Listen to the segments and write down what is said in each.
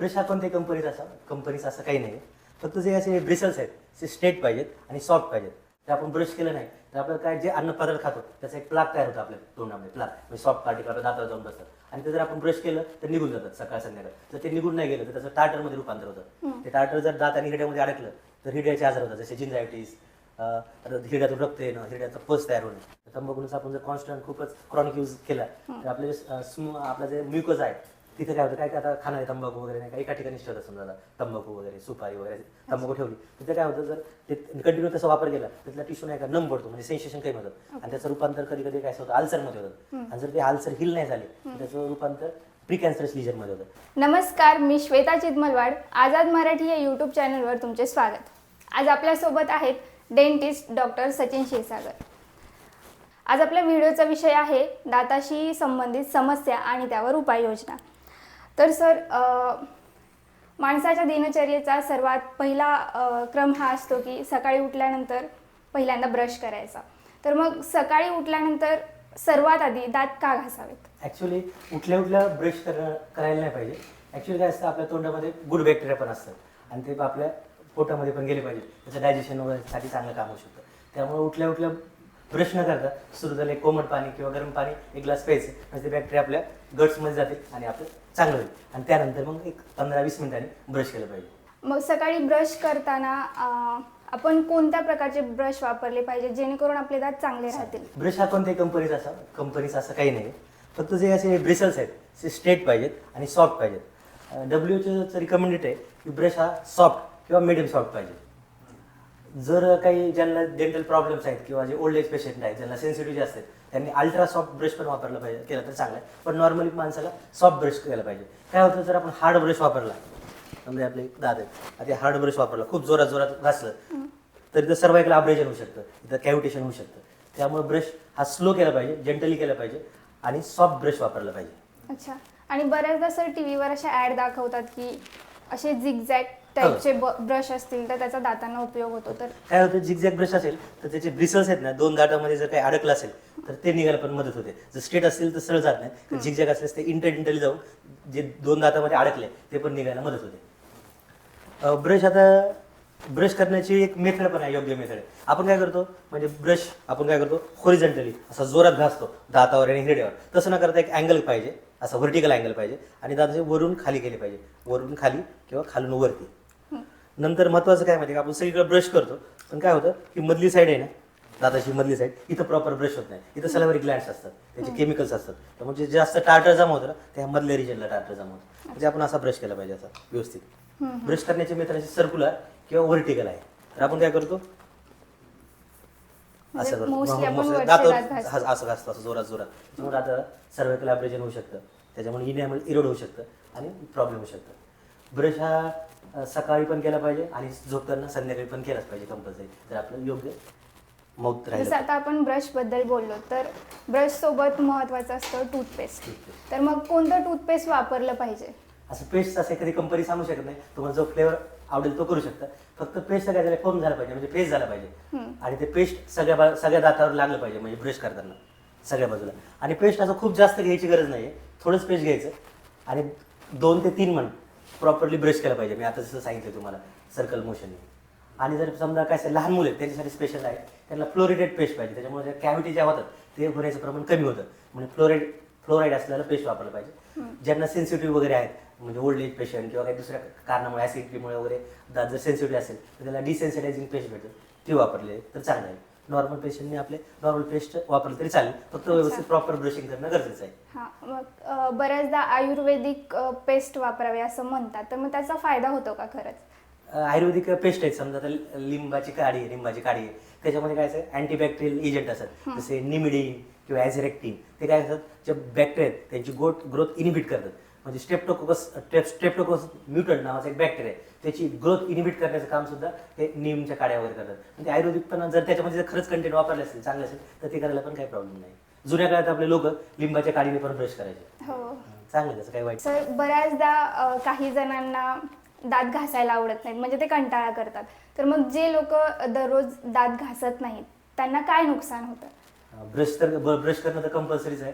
Brush हा कोणत्याही कंपनीचा असा कंपनीचा असं काही नाही. फक्त जे असे ब्रिसल्स आहेत ते स्ट्रेट पाहिजेत आणि सॉफ्ट पाहिजेत. ते आपण ब्रश केलं नाही तर आपल्याला काय जे अन्न पदार्थ खातो त्याचा एक प्लाक तयार होतो आपल्या तोंडामध्ये प्लाक म्हणजे सॉफ्ट पार्टिकल आपल्या दातावर जाऊन बसतात. आणि ते जर आपण ब्रश केलं तर निघून जातात सकाळ संध्याकाळ. जर ते निघून नाही गेलं तर त्याचं टार्टरमध्ये रूपांतर होतं. ते टार्टर जर दात आणि हिड्यामध्ये अडकलं तर हिड्याचे आजार होतात. जसे जिंजायटिस हिड्यातून रक्त येणं हिड्याचा पस तयार होणं. तंबाखूचा आपण जर कॉन्स्टंट खूपच क्रॉनिक यूज केला तर आपले जे स्म आपलं जे म्युकस आहे तिथे काय होतं काय काय आता खाणारे तंबाखू वगैरे नाही का? एका ठिकाणी ठेवतात समजा तंबाखू वगैरे सुपारी वगैरे तंबाखू ठेवली. तिथे काय होतं जर ते कंटिन्यू तसा वापर केला तर त्याला टिश्यू नाही का नम पडतो. म्हणजे सेन्सेशन काही होतं. आणि त्याचं रूपांतर कधी कधी काय होतं अल्सरमध्ये होतं. आणि जर ते अल्सर हिल नाही झाले तर त्याचं रूपांतर नमस्कार मी श्वेता चिदमलवाड आझाद मराठी या यूट्यूब चॅनलवर तुमचे स्वागत. आज आपल्यासोबत आहेत डेंटिस्ट डॉक्टर सचिन क्षीरसागर. आज आपल्या व्हिडिओचा विषय आहे दाताशी संबंधित समस्या आणि त्यावर उपाययोजना. तर सर माणसाच्या दिनचर्येचा सर्वात पहिला क्रम हा असतो की सकाळी उठल्यानंतर पहिल्यांदा ब्रश करायचा. तर मग सकाळी उठल्यानंतर सर्वात आधी दात का घासावेत? ऍक्च्युली उठल्या उठल्या ब्रश करायला नाही पाहिजे. ऍक्च्युली काय असतं आपल्या तोंडामध्ये गुड बॅक्टेरिया पण असतात. आणि ते आपल्या पोटामध्ये पण गेले पाहिजे. त्याचं डायजेशन वगैरेसाठी चांगलं काम होऊ शकतं. त्यामुळे उठल्या उठल्या ब्रश न करता सुरू झालं कोमट पाणी किंवा गरम पाणी एक ग्लास प्यायचं. म्हणजे ते बॅक्टेरिया आपल्या गट्समध्ये जातील आणि आपलं चांगलं होईल. आणि त्यानंतर मग एक पंधरा वीस मिनिटांनी ब्रश केलं पाहिजे. मग सकाळी ब्रश करताना आपण कोणत्या प्रकारचे ब्रश वापरले पाहिजे जेणेकरून आपले दात चांगले राहतील? ब्रश हा कोणत्याही कंपनीचा असा कंपनीचा असं काही नाही. फक्त जे असे ब्रिसल्स आहेत ते स्ट्रेट पाहिजेत आणि सॉफ्ट पाहिजेत. डब्ल्यू एचचं रिकमेंडेड आहे की ब्रश हा सॉफ्ट किंवा मिडियम सॉफ्ट पाहिजे. जर काही ज्यांना डेंटल प्रॉब्लेम्स आहेत किंवा जे ओल्ड एज पेशंट आहेत ज्यांना सेन्सिटिव्ह असतात त्यांनी अल्ट्रा सॉफ्ट ब्रश पण वापरला पाहिजे केला तर चांगला आहे. पण नॉर्मली माणसाला सॉफ्ट ब्रश केला पाहिजे. काय होतं जर आपण हार्ड ब्रश वापरला म्हणजे आपले दात आहेत आता हार्ड ब्रश वापरला खूप जोरात जोरात घासलं तर इथं सर्वायकला अब्रेजन होऊ शकतं इथं कॅव्हिटेशन होऊ शकतं. त्यामुळे ब्रश हा स्लो केला पाहिजे जेंटली केला पाहिजे आणि सॉफ्ट ब्रश वापरला पाहिजे. अच्छा. आणि बऱ्याचदा सर टी व्हीवर अशा ॲड दाखवतात की असे झिगझॅग टाईपचे ब्रश असतील तर त्याचा दातांना उपयोग होतो. तर काय होतं झिगझॅग ब्रश असेल तर त्याचे ब्रिसल्स आहेत ना दोन दाटामध्ये जर काही अडकलं असेल तर ते निघायला पण मदत होते. जर स्ट्रेट असतील तर सरळ जात नाही. तर झिगझॅग असल्यास ते इंटर इंटरली जाऊन जे दोन दातामध्ये अडकले ते पण निघायला मदत होते. ब्रश आता ब्रश करण्याची एक मेथड पण आहे योग्य मेथड आपण काय करतो? म्हणजे ब्रश आपण काय करतो? होरिझेंटली असा जोरात घासतो दातावर आणि हिरड्यावर. तसं न करता एक अँगल पाहिजे. असा व्हर्टिकल अँगल पाहिजे. आणि दाताचे वरून खाली केले पाहिजे. वरून खाली किंवा खालून वरती. नंतर महत्वाचं काय माहिती का? आपण सगळीकडे ब्रश करतो. पण काय होतं की मधली साईड आहे ना दाताची मधली साईड इथं प्रॉपर ब्रश होत नाही. इथं सलवरी ग्लँड्स असतात. त्याचे केमिकल्स असतात. त्यामुळे जे जास्त टार्टर जमा होतं ना त्या मधल्या रिजनला टार्टर जमा होतं. म्हणजे आपण असा ब्रश केला पाहिजे असा व्यवस्थित. ब्रश करण्याची मेथड अशी सर्क्युलर किंवा व्हर्टिकल आहे. तर आपण काय करतो? असं म्हणजे करतो. mostly आपण mostly वरचे दातावर दात घासतो. हा- असं घासतो असं जोरात जोरात. त्यामुळे आता सर्वायकल होऊ शकतं. त्याच्यामुळे इनॅमल इरोड होऊ शकतं आणि प्रॉब्लेम होऊ शकतं. ब्रश हा अ, सकाळी पण केला पाहिजे आणि झोपताना संध्याकाळी पण केलाच पाहिजे कंपल्सरी जर आपलं योग्य मौत जसं राहिलं आता आपण ब्रशबद्दल बोललो तर ब्रश सोबत महत्वाचं असतं टूथपेस्ट Toothpaste. तर मग कोणतं टूथपेस्ट वापरलं पाहिजे? असं पेस्ट असं एखादी कंपनी सांगू शकत नाही. तुम्हाला जो फ्लेवर आवडेल तो करू शकता. फक्त पेस्ट काय झाला फोम झाला पाहिजे म्हणजे पेस्ट झाला पाहिजे. आणि ते पेस्ट सगळ्या बा- सगळ्या दातावर लागलं पाहिजे म्हणजे ब्रश करताना सगळ्या बाजूला. आणि पेस्ट असं खूप जास्त घ्यायची गरज नाही थोडंच पेस्ट घ्यायचं. आणि दोन ते तीन मिनिट प्रॉपरली ब्रश केला पाहिजे. मी आता जसं सांगितलं तुम्हाला सर्कल मोशनने आणि जर समजा काय असेल लहान मुलं आहेत त्यांच्यासाठी स्पेशल आहे. त्यांना फ्लोरिडेड पेस्ट पाहिजे. त्याच्यामुळे ज्या कॅव्हिटी ज्या होतात ते होण्याचं प्रमाण कमी होतं. म्हणजे फ्लोराईड फ्लोराईड असलेलं पेस्ट वापरलं पाहिजे. ज्यांना सेन्सिटिव्ह वगैरे आहेत म्हणजे ओल्ड एज पेशंट किंवा काही दुसऱ्या कारणामुळे ॲसिडिटीमुळे वगैरे दात जर सेन्सिटिव्ह असेल तर त्याला डिसेन्सिटायझिंग पेस्ट भेटेल ती वापरले तर चांगलं आहे. नॉर्मल पेशंटने आपले नॉर्मल पेस्ट वापरलं तरी चालेल फक्त व्यवस्थित प्रॉपर ब्रशिंग करणं गरजेचं आहे. हां मग बऱ्याचदा आयुर्वेदिक पेस्ट वापरावे असं म्हणतात तर मग त्याचा फायदा होतो का खरंच? आयुर्वेदिक पेस्ट आहेत. समजा आता लिंबाची काडी आहे लिंबाची काडी आहे. त्याच्यामध्ये काय असं अँटीबॅक्टेरियल एजंट असतात. जसे निमिडीन किंवा ॲझरेक्टिन ते काय असतात जे बॅक्टेरिया आहेत त्यांची ग्रोथ ग्रोथ इनिबिट करतात. म्हणजे स्टेप्टोकोकस स्टेप्टोकोकस म्युटंट नावाचा एक बॅक्टेरिया आहे. त्याची ग्रोथ इनिबिट करण्याचं काम सुद्धा हे निमच्या काड्या वगैरे करतात. म्हणजे आयुर्वेदिक पण जर त्याच्यामध्ये जर खरंच कंटेंट वापरले असेल चांगले असेल तर ते करायला पण काही प्रॉब्लेम नाही. जुन्या काळात आपले लोक लिंबाच्या काडीने पण ब्रश करायचे. हो. चांगलं त्याचं काही वाईट सर बऱ्याचदा अं, काही जणांना दात घासायला आवडत नाहीत म्हणजे ते कंटाळा करतात. तर मग जे लोक दररोज दात घासत नाहीत त्यांना काय नुकसान होतं? ब्रश तर ब्रश करणं तर कंपल्सरीच आहे.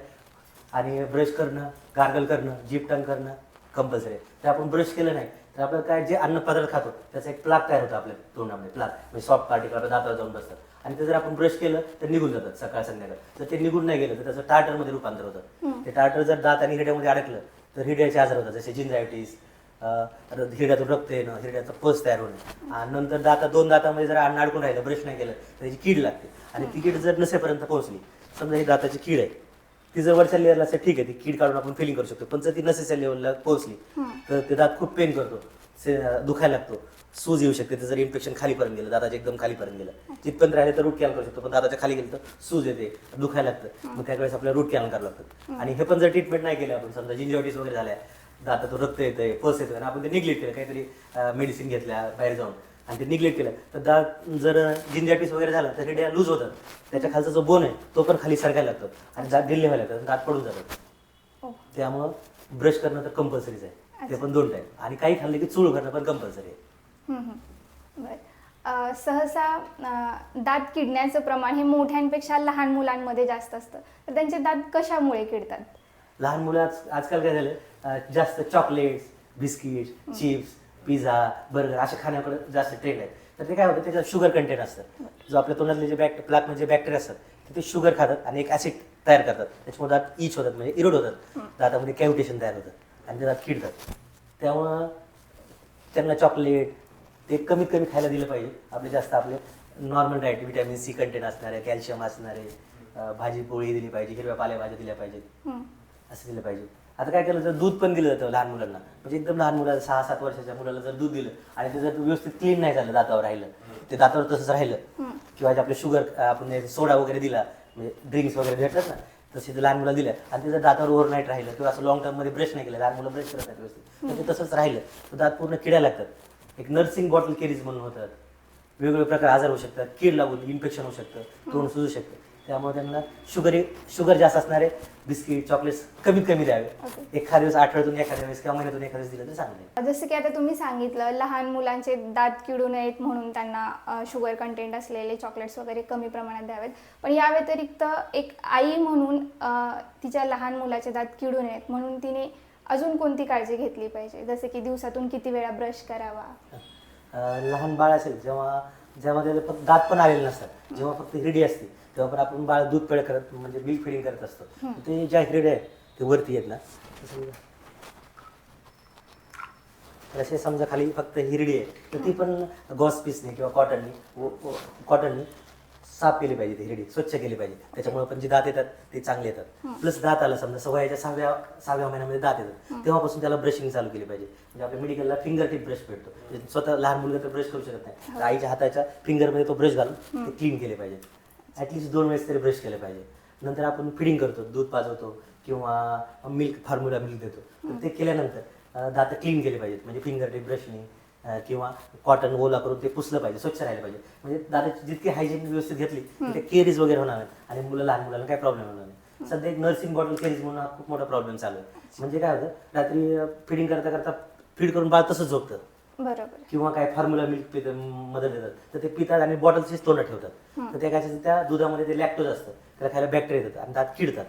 आणि ब्रश करणं गार्गल करणं जीप टंग करणं कंपल्सरी ते आपण ब्रश केलं नाही तर आपलं काय जे अन्न पदार्थ खातो त्याचा एक प्लाक तयार होतो आपल्या तोंडामध्ये प्लाक म्हणजे सॉफ्ट पार्टिकल आपल्या दातावर जाऊन बसतात. आणि ते जर आपण ब्रश केलं तर निघून जातात सकाळ संध्याकाळ. जर ते निघून नाही गेलं तर त्याचं टार्टरमध्ये रूपांतर होतं. ते टार्टर जर दात आणि हिरड्यामध्ये अडकलं तर हिरड्याचे आजार होतात. जसे जिंजायटिस हिरड्यातून रक्त येणं हिरड्याचा पस तयार होणं. आणि नंतर दाता दोन दातामध्ये जर अन्न अडकून राहिलं ब्रश नाही केलं तर त्याची कीड लागते. आणि ती कीड जर नसेपर्यंत पोहोचली समजा ही दाताची कीड आहे ती जर वरच्या लेअरला असेल ठीक आहे ती कीड काढून आपण फिलिंग करू शकतो. पण जर ती नसेच्या लेवलला पोहोचली तर ते दात खूप पेन करतो. दुखायला लागतो. सूज येऊ शकते जर इन्फेक्शन खालीपर्यंत गेलं दाताच्या एकदम खालीपर्यंत गेलं. जिथपर्यंत राहिले तर रूट कॅनल करू शकतो पण दाताच्या खाली गेलं तर सूज येते दुखायला लागतं. मग त्यावेळेस आपल्याला रूट कॅनल करावं लागतं. आणि हे पण जर ट्रीटमेंट नाही केलं आपण समजा जिंजॉटिस वगैरे झाल्या दातातून रक्त येतंय पस येतोय आणि आपण ते निग्लेक्ट केलं काहीतरी मेडिसिन घेतल्या बाहेर जाऊन आणि ते निग्लेक्ट केलं. तर दात जर जिंजाटिस वगैरे झालं तर रेडिया लूज होतात. त्याच्या खालचा जो बोन आहे तो पण खाली सरकायला लागतो. आणि दात ढिल्ले व्हायला लागतात दात पडून जातात. ओ त्यामुळं ब्रश करणं तर कंपल्सरीच आहे. ते पण दोन टाईम आणि काही खाल्ले की चूळ करणं पण कंपल्सरी आहे. सहसा दात किडण्याचं प्रमाण हे मोठ्यांपेक्षा लहान मुलांमध्ये जास्त असतं. तर त्यांचे दात कशामुळे किडतात? लहान मुलं आज आजकाल काय झालं? जास्त chocolates biscuit chips pizza burger असे खाण्याकडे जास्त ट्रेंड आहे तर ते काय होतं त्याच्यात शुगर कंटेंट असतं. जो आपल्या तोंडातले जे बॅक्ट प्लाक म्हणजे बॅक्टेरिया असतात ते ते शुगर खातात आणि एक ॲसिड तयार करतात. त्याच्यामुळे दात इच होतात म्हणजे इरोड होतात. दातामध्ये कॅव्हिटेशन तयार होतं आणि ते दात किडतात. त्यामुळं त्यांना चॉकलेट ते कमीत कमी खायला दिलं पाहिजे. आपले जास्त आपले normal diet vitamin C content असणारे कॅल्शियम असणारे भाजी पोळी दिली पाहिजे हिरव्या पालेभाज्या दिल्या पाहिजेत. असं दिलं पाहिजे. आता काय केलं तर दूध पण दिलं जातं लहान मुलांना. म्हणजे एकदम लहान मुलाला सहा सात वर्षाच्या मुलाला जर दूध दिलं आणि ते जर व्यवस्थित क्लीन नाही झालं दातावर राहिलं ते दातावर तसंच राहिलं किंवा जे आपले शुगर आपण सोडा वगैरे दिला म्हणजे ड्रिंक्स वगैरे भेटतात ना तसे ते लहान मुलं दिल्या. आणि ते जर दातावर ओव्हरनाईट राहिलं किंवा असं लॉंग टर्ममध्ये ब्रश नाही केलं लहान मुलं ब्रश करत नाही व्यवस्थित. तर ते तसंच राहिलं. तर दात पूर्ण किड्या लागतात. एक नर्सिंग बॉटल केरीज म्हणून होतात. वेगवेगळे प्रकार आजार होऊ शकतात कीड लागून इन्फेक्शन होऊ शकतं तोंड सुजू शकतं. त्यामुळे त्यांना शुगर शुगर जास्त असणारे बिस्किट चॉकलेट्स कमीत कमी द्यावे. Okay. एखाद्या दिवस आठवड्यातून एखाद्या वेळेस किंवा महिन्यातून एखाद्या दिवस दिलं तर चांगलं आहे. जसं की आता तुम्ही सांगितलं लहान मुलांचे दात किडू नयेत म्हणून त्यांना शुगर कंटेंट असलेले चॉकलेट्स वगैरे कमी प्रमाणात द्यावेत. पण या व्यतिरिक्त एक आई म्हणून अं, तिच्या लहान मुलाचे दात किडू नयेत म्हणून तिने अजून कोणती काळजी घेतली पाहिजे? जसं की दिवसातून किती वेळा ब्रश करावा? अं, लहान बाळ असेल जेव्हा जेव्हा त्याचे फक्त दात पण आलेले नसतात जेव्हा फक्त हिरडी असते तेव्हा पण आपण बाळ दूध पेळ करत म्हणजे मिल्क फिडिंग करत असतो. ते ज्या हिरड्या आहेत ते वरती आहेत ना. तर असे समजा खाली फक्त हिरडी आहे तर ती पण गॉस पीसने किंवा कॉटननी कॉटननी साफ केली पाहिजे हिरडी स्वच्छ केली पाहिजे. त्याच्यामुळे पण जे दात येतात ते चांगले येतात. प्लस दात आला समजा सवयाच्या सहाव्या सहाव्या महिन्यामध्ये दात येतात. तेव्हापासून त्याला ब्रशिंग चालू केली पाहिजे. म्हणजे आपल्या मेडिकलला फिंगर टिप ब्रश भेटतो. म्हणजे स्वतः लहान मुलगा तर ब्रश करू शकत नाही. तर आईच्या हाताच्या फिंगरमध्ये तो ब्रश घालून ते क्लीन केले पाहिजे. ॲटलिस्ट दोन वेळेस तरी ब्रश केले पाहिजे. नंतर आपण फिडिंग करतो दूध पाजवतो किंवा मिल्क फॉर्म्युला मिल्क देतो. तर ते केल्यानंतर दात क्लीन केले पाहिजेत. म्हणजे फिंगर टिप ब्रशने किंवा कॉटन ओला करून ते पुसलं पाहिजे स्वच्छ राहिलं पाहिजे. म्हणजे दादाची जितकी हायजीन व्यवस्थित घेतली ते केरीज वगैरे होणार नाही आणि मुलं लहान मुलांना काही प्रॉब्लेम होणार नाही. सध्या एक नर्सिंग बॉटल केरीज म्हणून हा खूप मोठा प्रॉब्लेम चालू आहे. म्हणजे काय होतं रात्री फिडिंग करता करता फीड करून बाळ तसंच झोपतं. बरोबर. किंवा काय फॉर्म्युला मिल्क पित मदत देतात. तर ते पितात आणि बॉटलचीच तोंडात ठेवतात. तर त्या काय असतं, त्या दुधामध्ये ते लॅक्टोज असतं. त्याला खायला बॅक्टेरिया येतात आणि दात किडतात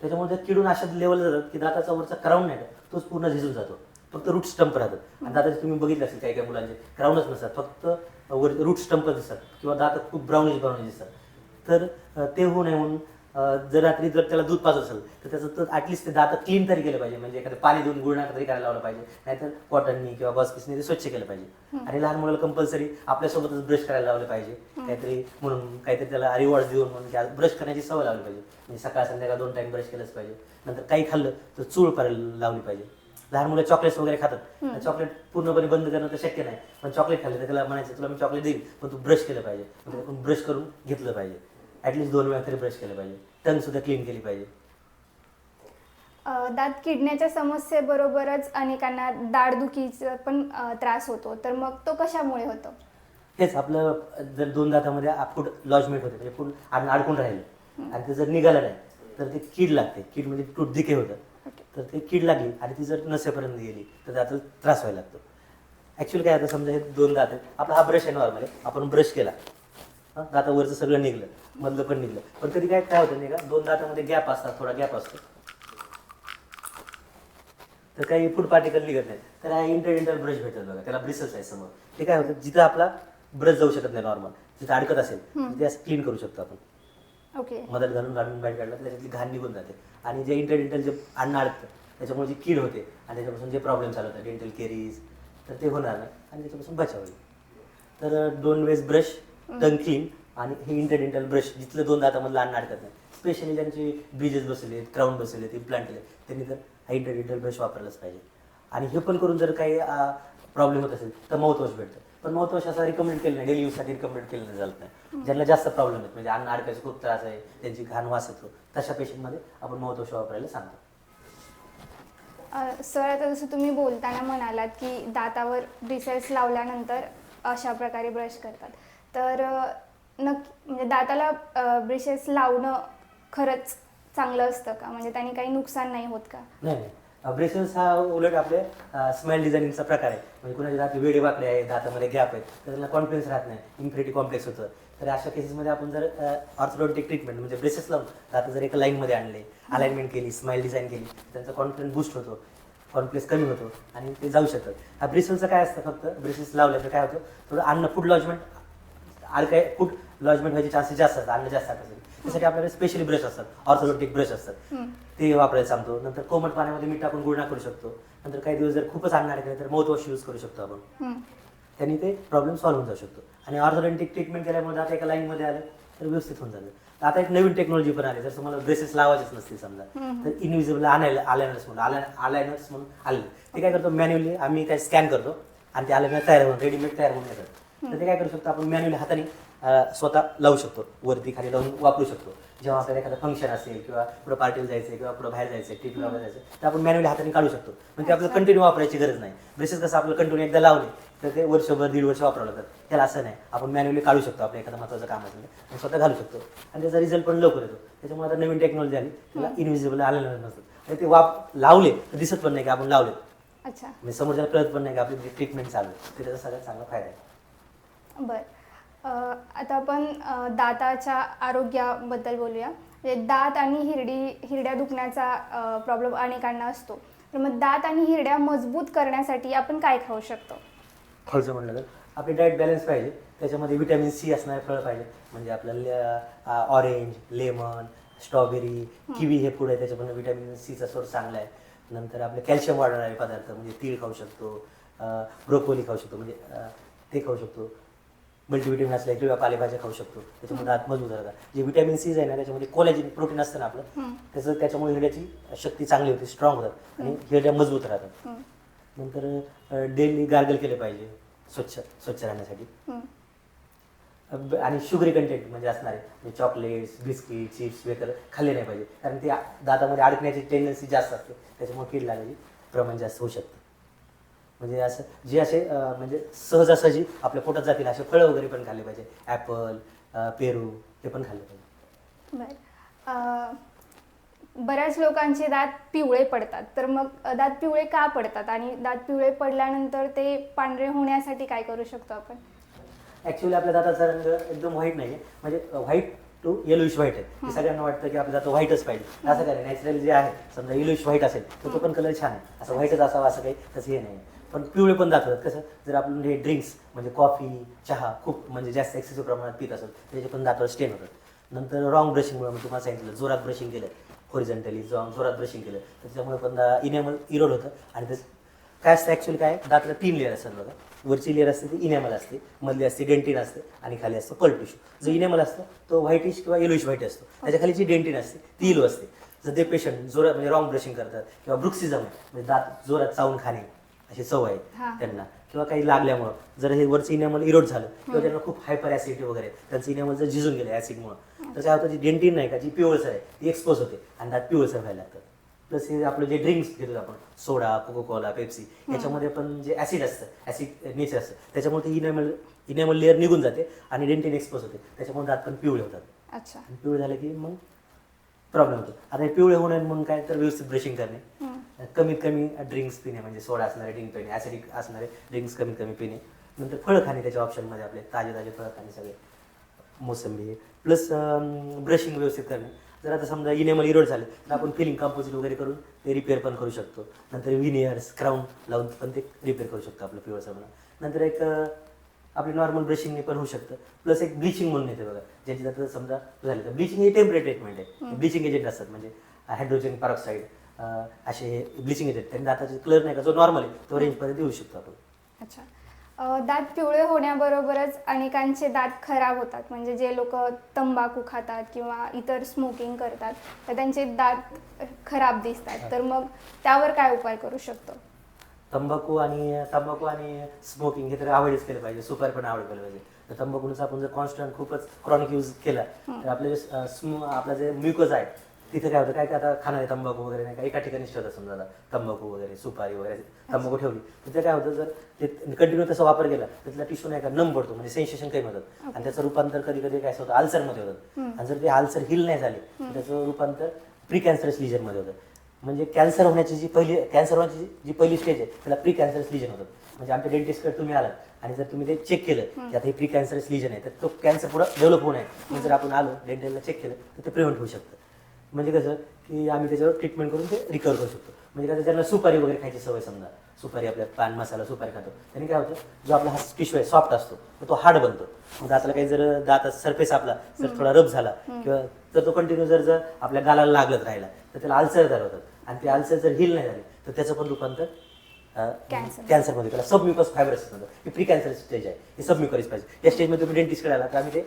त्याच्यामुळे ते किडून अशा लेवलला जातात की दाताचा वरचा क्राऊन नाही तोच पूर्ण झिजून जातो. फक्त रूट स्टंप राहतात. आणि दाताचे तुम्ही बघितले असेल काही काही मुलांचे क्राऊनच नसतात. फक्त वर रूट स्टंप दिसतात. किंवा दात खूप ब्राउनिश ब्राउनिश दिसतात. तर ते होऊ नये म्हणून जर रात्री जर त्याला दूध पाजत असेल तर त्याचं तर ॲटलिस्ट ते दात क्लीन तरी केलं पाहिजे. म्हणजे एखादं पाणी देऊन गुळणा तरी करायला लावलं पाहिजे. नाहीतर कॉटननी किंवा बसपीसनी ते स्वच्छ केलं पाहिजे. आणि लहान मुलाला कंपल्सरी आपल्यासोबतच ब्रश करायला लावलं पाहिजे. काहीतरी म्हणून काहीतरी त्याला रिवॉर्ड देऊन म्हणून ब्रश करण्याची सवय लावली पाहिजे. म्हणजे सकाळ संध्याकाळ दोन टाइम ब्रश केलंच पाहिजे. नंतर काही खाल्लं तर चूळ करायला लावली पाहिजे. लहान मुलं चॉकलेट्स वगैरे खातात. चॉकलेट पूर्णपणे बंद करणं तर शक्य नाही. पण चॉकलेट खाल्लं तर त्याला म्हणायचं तुला मी चॉकलेट देईन पण तू ब्रश केलं पाहिजे. ब्रश करून घेतलं पाहिजे. ॲटलिस्ट दोन वेळा तरी ब्रश केलं पाहिजे. टंग सुद्धा क्लीन केली पाहिजे. अं, दात किडण्याच्या समस्येबरोबरच अनेकांना दाढदुखीचा पण अं, त्रास होतो. तर मग तो कशामुळे होतो? हेच आपलं जर दोन दातामध्ये फूड लॉजमेंट होते म्हणजे फूड अडकून राहिलं. आणि ते जर निघालं नाही तर ते कीड लागते. कीड म्हणजे टूट दिके होतं. तर ते कीड लागली आणि ती जर नसेपर्यंत गेली तर त्याचा त्रास व्हायला लागतो. ॲक्च्युली काय आता समजा हे दोन दात आहेत. आपला हा ब्रश आहे नॉर्मल आपण ब्रश केला. हं, दातावरचं सगळं निघलं. मधलं पण निघलं. पण कधी काय काय होतं नाही का? दोन दातामध्ये गॅप असतात थोडा गॅप असतो. तर काही फूड पार्टिकल निघत नाही. तर हा इंटरडेंटल ब्रश भेटत बघा. त्याला ब्रिसल्स आहे समोर. ते काय होतं? जिथं आपला ब्रश जाऊ शकत नाही नॉर्मल जिथं अडकत असेल ते असं क्लीन करू शकतो आपण. ओके मदत घालून घालून बाहेर काढलं तर त्याच्यातली घाण निघून जाते. आणि जे इंटरडेंटल जे अन्न अडकतं त्याच्यामुळे जी कीड होते आणि त्याच्यापासून जे प्रॉब्लेम चालू होतात डेंटल केरीज तर ते होणार नाही आणि त्याच्यापासून बचाव होईल. तर दोन वेळेस ब्रश टंग क्लीन आणि हे इंटरडेंटल ब्रश जिथलं दोन दातामधलं अन्न अडकत नाही. स्पेशली ज्यांचे ब्रिजेस बसले आहेत क्राऊन बसले आहेत इम्प्लांट केले त्यांनी तर हा इंटरडेंटल ब्रश वापरलाच पाहिजे. आणि हे पण करून जर काही प्रॉब्लेम होत असेल तर माउथवॉश भेटतं. पण माउथवॉश असा रिकमेंड केलं नाही डेली यूजसाठी रिकमेंड केलं नाही. चालत नाही ज्यांना जास्त प्रॉब्लेम आहेत म्हणजे अन्न अडकायचा खूप त्रास आहे त्यांची घाण वास येतो तशा पेशंटमध्ये आपण माउथवॉश वापरायला सांगतो. सर आता जसं तुम्ही बोलताना म्हणालात की दातावर ब्रिसेस लावल्यानंतर अशा प्रकारे ब्रश करतात. तर नक्की. म्हणजे दाताला ब्रेशेस लावणं खरंच चांगलं असतं का? म्हणजे त्याने काही नुकसान नाही होत का? नाही ब्रेसेस हा उलट आपले स्माइल डिझायनिंगचा प्रकार आहे. म्हणजे कुणाचे दात वेडे वाकडे आहे दातामध्ये गॅप आहे तर त्यांना कॉन्फिडन्स राहत नाही. इन्फिनिटी कॉम्प्लेक्स होतं. तर अशा केसेसमध्ये आपण जर ऑर्थोडॉन्टिक ट्रीटमेंट म्हणजे ब्रेसेस लावून दात जर एका लाईनमध्ये आणले अलाइनमेंट केली स्माईल डिझाईन केली त्यांचा कॉन्फिडन्स बूस्ट होतो कॉन्फिडन्स कमी होतो आणि ते जाऊ शकतात. हा ब्रेसेसचं काय असतं फक्त? ब्रेसेस लावल्याचं तर काय होतं? थोडं अन्न फूड लॉजमेंट काय फूड लॉजमेंट व्हायचे चान्सेस जास्त असतात अन्न जास्त असेल त्यासाठी आपल्याकडे स्पेशली ब्रश असतात ऑर्थोडॉन्टिक ब्रश असतात. ते वापरायला सांगतो नंतर कोमट पाण्यामध्ये मीठ टाकून गुळणा करू शकतो. नंतर काही दिवस जर खूपच अन्न अडकलं तर माउथ वॉश यूज करू शकतो आपण. त्यांनी ते प्रॉब्लेम सॉल्व्ह होऊन जाऊ शकतो. आणि ऑर्थोडॉन्टिक ट्रीटमेंट केल्यामुळे आता एका लाईनमध्ये आलं तर व्यवस्थित होऊन जातं. आता एक नवीन टेक्नॉलॉजी पण आली. जर तुम्हाला ब्रेसेस लावायचेच नसतील समजा तर इनविजिबल आणायला आलायनर्स म्हणून आला आलायनर्स म्हणून आले ते काय करतो मॅन्युअली आम्ही काय स्कॅन करतो आणि ते आल्यानर तयार होऊन रेडीमेड तयार होऊन येतात. तर ते काय करू शकतो आपण मॅन्युअली हाताने स्वतः लावू शकतो. वरती खाली लावून वापरू शकतो. जेव्हा आपल्याला एखादं फंक्शन असेल किंवा पुढे पार्टीला जायचं किंवा पुढे बाहेर जायचं ट्रिपला वगैरे जायचं तर आपण मॅन्युअली हाताने काढू शकतो. म्हणजे आपल्याला कंटिन्यू वापरायची गरज नाही. ब्रेसेस कसं आपल्याला कंटिन्यू एकदा लावले तर ते वर्षभर दीड वर्ष वापरावं लागतात त्याला असं नाही. आपण मॅन्युअली काढू शकतो आपलं एखादं महत्त्वाचं काम असेल आणि स्वतः घालू शकतो. आणि त्याचा रिझल्ट पण लवकर येतो. त्याच्यामुळे आता नवीन टेक्नॉलॉजी आली. त्याला इनविजिबल आलेलं नसतं. आणि ते वाप लावले तर दिसत पण नाही की आपण लावले अच्छा. म्हणजे समोरच्याला कळत पण नाही की आपली ट्रीटमेंट चालू आहे ते त्याचा सगळ्यात चांगला फायदा आहे. बर. आता आपण दाताच्या आरोग्याबद्दल बोलूया. म्हणजे दात आणि हिरडी हिरड्या दुखण्याचा प्रॉब्लेम अनेकांना असतो. तर मग दात आणि हिरड्या मजबूत करण्यासाठी आपण काय खाऊ शकतो? फळचं म्हणलं तर. आपली डाएट बॅलन्स पाहिजे. त्याच्यामध्ये विटॅमिन सी असणारे फळं पाहिजे. म्हणजे आपल्याला ऑरेंज लेमन स्ट्रॉबेरी किवी हे. फूड आहे त्याच्यामध्ये विटॅमिन सीचा सोर्स चांगला आहे. नंतर आपले कॅल्शियम वाढवणारे पदार्थ म्हणजे तीळ खाऊ शकतो ब्रोकोली खाऊ शकतो म्हणजे ते खाऊ शकतो. मल्टीविटॅमिन असल्या किंवा पालेभाज्या खाऊ शकतो. त्याच्यामुळे दात मजबूत राहतात जे विटॅमिन सी आहे ना त्याच्यामध्ये कोलॅजिन प्रोटीन असतं ना आपलं त्याचं त्याच्यामुळे हिरड्याची शक्ती चांगली होते स्ट्रॉंग होतात. आणि हिरड्या मजबूत राहतात. नंतर डेली गार्गल केले पाहिजे स्वच्छ स्वच्छ राहण्यासाठी. आणि शुगरी कंटेंट म्हणजे असणारे म्हणजे चॉकलेट्स बिस्किट चिप्स वगैरे खाल्ले नाही पाहिजे. कारण ते दातामध्ये अडकण्याची टेंडन्सी जास्त असते. त्याच्यामुळे कीड लागायची प्रमाण जास्त होऊ शकतं. म्हणजे असं जे असे म्हणजे सहजासहजी आपल्या पोटात जातील असे फळं वगैरे पण खाल्ले पाहिजे. ॲपल पेरू हे पण खाल्ले पाहिजे. बर. बऱ्याच लोकांचे दात पिवळे पडतात. तर मग दात पिवळे का पडतात? आणि दात पिवळे पडल्यानंतर ते पांढरे होण्यासाठी काय करू शकतो आपण? ऍक्च्युली आपल्या दाताचा रंग एकदम व्हाईट नाही आहे म्हणजे व्हाईट टू येलोइश व्हाईट आहे. सगळ्यांना वाटतं की आपल्या दात व्हाईटच पाहिजे. असं काय नॅचरल जे आहे समजा येलोइश व्हाईट असेल तर तो पण कलर छान आहे. असं व्हाईटच असावा असं काही तसं हे नाही पण पिवळे पण दात होतात कसं? जर आपण हे ड्रिंक्स म्हणजे कॉफी चहा खूप म्हणजे जास्त एक्सेसिव्ह प्रमाणात पित असेल त्याचे पण दातावर स्टेन होतात. नंतर रॉंग ब्रशिंगमुळे मी तुम्हाला सांगितलं जोरात ब्रशिंग केलं होरिझेंटली जोरात ब्रशिंग केलं तर त्याच्यामुळे पण इनेमल इरोड होतं. आणि ते काय असतं ॲक्च्युली काय? दाताला तीन लेअर असतात बघा. वरची लेअर असते ती इनेमल असते मधली असते डेंटिन असते आणि खाली असतं पल्प टिश्यू जो इनेमल असतो तो व्हाईटिश किंवा येलोइश व्हाईट असतो. त्याच्याखाली जी डेंटिन असते ती इलो असते. जर ते पेशंट जोरात म्हणजे रॉंग ब्रशिंग करतात किंवा ब्रुक्सिझम म्हणजे दात जोरात चावून खाणे अशी सवय हा. आहे त्यांना. किंवा काही लागल्यामुळं जर हे वरचं इनेमल इरोड झालं किंवा त्यांना खूप हायपर ॲसिडिटी वगैरे त्यांचं इनेमल जर झिजून गेलं ॲसिडमुळं तर काय होतं जी डेंटिन नाही का जी पिवळसर आहे ती एक्सपोज होते आणि दात पिवळसर व्हायला लागतात प्लस हे आपलं जे ड्रिंक्स घेतो आपण सोडा कोको कोला पेप्सी याच्यामध्ये पण जे ॲसिड असतं ॲसिड नेचर असतं त्याच्यामुळे ते इनेमल इनेमल लेअर निघून जाते आणि डेंटिन एक्सपोज होते. त्याच्यामुळे दात पण पिवळे होतात. अच्छा. आणि पिवळे झाले की मग प्रॉब्लेम होतो. आता हे पिवळे होऊ नये म्हणून काय तर व्यवस्थित ब्रशिंग करणे. कमीत कमी ड्रिंक्स पिणे म्हणजे सोडा असणारे ड्रिंक पिणे ॲसिडिक असणारे ड्रिंक्स कमीत कमी पिणे. नंतर फळं खाणे त्याच्या ऑप्शनमध्ये आपले ताजे ताजे फळं खाणे सगळे. मोसंबी. प्लस ब्रशिंग व्यवस्थित करणे. जर आता समजा इनेमल इरोड झाले तर आपण फिलिंग कंपोजिट वगैरे करून ते रिपेअर पण करू शकतो. नंतर विनियर्स क्राऊन लावून पण ते रिपेअर करू शकतो आपलं पिवळसर म्हणा नंतर एक आपली नॉर्मल ब्रशिंगने पण होऊ शकतं. प्लस एक ब्लिचिंग म्हणून येते बघा ज्याची आता समजा झालं. तर ब्लिचिंग ही टेम्परेट ट्रीटमेंट आहे. ब्लिचिंग एजंट असतात म्हणजे हायड्रोजन पॉरॉक्साईड असे ब्लिचिंग एजंट त्यांनी दाताचे कलर नाही का जो नॉर्मल आहे तो रेंजपर्यंत येऊ शकतो आपण. अच्छा. अं, दात पिवळे होण्याबरोबरच अनेकांचे दात खराब होतात. म्हणजे जे लोक तंबाखू खातात किंवा इतर स्मोकिंग करतात तर त्यांचे दात खराब दिसतात. तर मग त्यावर काय उपाय करू शकतो? तंबाखू आणि तंबाखू आणि स्मोकिंग हे तर अवॉइडच केलं पाहिजे. सुपारी पण अवॉइड केलं पाहिजे. तर तंबाखूचा आपण जर कॉन्स्टंट खूपच क्रॉनिक यूज केला तर आपले जे, अं, स्म आपलं जे म्युकस आहे तिथे काय होतं काय काय आता खाणारे तंबाखू वगैरे नाही का एका ठिकाणीच ठेवतात समजा तंबाखू वगैरे सुपारी वगैरे तंबाखू ठेवली. तर ते काय होतं जर ते कंटिन्यू तसा वापर केला तर त्याला टिश्यू नाही का नम पडतो म्हणजे सेन्सेशन कमी होतात. आणि त्याचं रूपांतर कधी कधी काय असं होतं अल्सरमध्ये होतं आणि जर ते अल्सर हिल नाही झाले तर त्याचं रूपांतर प्री कॅन्सरस लिजनमध्ये होतं. म्हणजे कॅन्सर होण्याची जी पहिली कॅन्सर होण्याची जी- पहिली स्टेज आहे त्याला प्री कॅन्सरस लिजन होतं. म्हणजे आमच्या डेंटिस्टकडे तुम्ही आलात आणि जर तुम्ही ते चेक केलं की आता हे प्री कॅन्सरस लिजन आहे तर तो कॅन्सर पुढं डेव्हलप होऊ नये. म्हणजे जर आपण आलो डेंटलला चेक केलं तर ते प्रिव्हेंट होऊ शकतं. म्हणजे कसं की आम्ही त्याच्यावर ट्रीटमेंट करून ते रिकवर करू शकतो. म्हणजे कसं ज्यांना सुपारी वगैरे खायची सवय समजा सुपारी आपल्या पान मसाला सुपारी खातो त्यांनी काय होतं जो आपला हा टिश्यू आहे सॉफ्ट असतो तर तो हार्ड बनतो. मग दाताला काही जर दात सरफेस आपला जर थोडा रब झाला किंवा तर तो कंटिन्यू जर जर आपल्या गालाला लागत राहिला तर त्याला अल्सर तयार होतात. आणि ते अल्सर जर हिल नाही झाले तर त्याचं पण रूपांतर Cancer. कॅन्सरमध्ये त्याला सबम्युकस फायब्रस म्हणतो ही प्री कॅन्सर स्टेज आहे. ही सबम्युकस पाहिजे. या स्टेजमध्ये तुम्ही डेंटिस्टकडे आला तर आम्ही ते